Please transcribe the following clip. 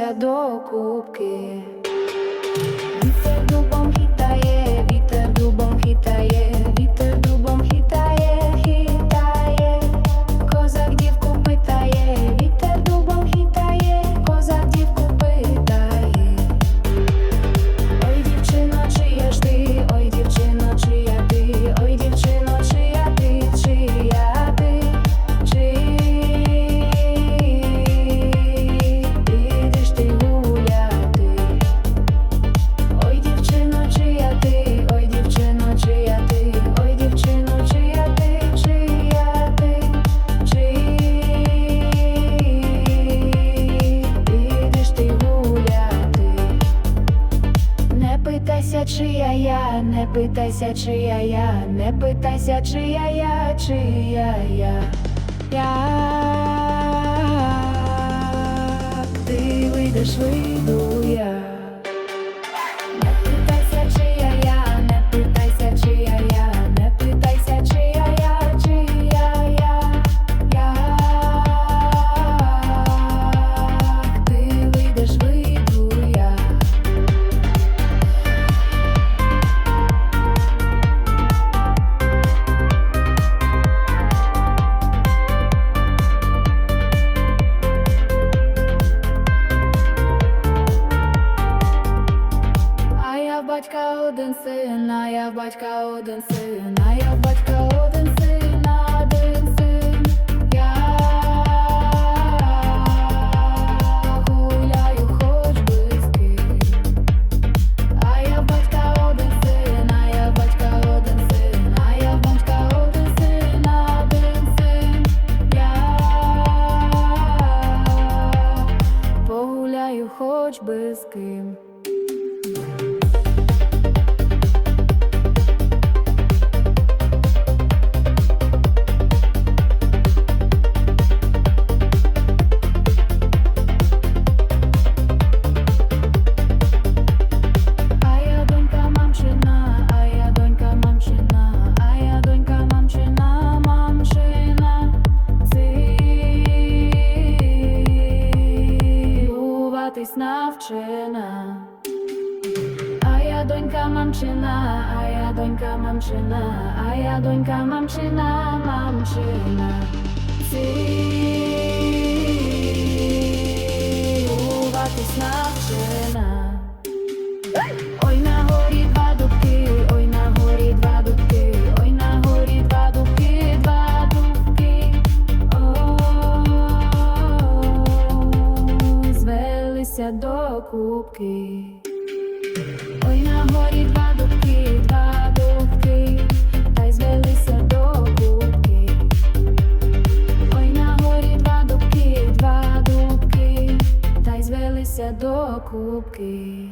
звелися питайся, чия я, не питайся, чия я, не питайся, чия я, чия я. Як ти вийдеш, вийду батька один син, а я батька один син, а я в батька один син, один син. Я гуляю хоч би з ким. А я в батька один син, а я в батька один син, а я в батька один син, один син. Я погуляю хоч би з ким. Навчена. А я донька мамчина, а я донька мамчина, а я донька мамчина, мамчина, цілуватись навчена. Звелися до кубки. Ой на горі два дубки, два дубки, та й звелися до кубки. Ой на горі два дубки, два дубки, та й звелися до кубки.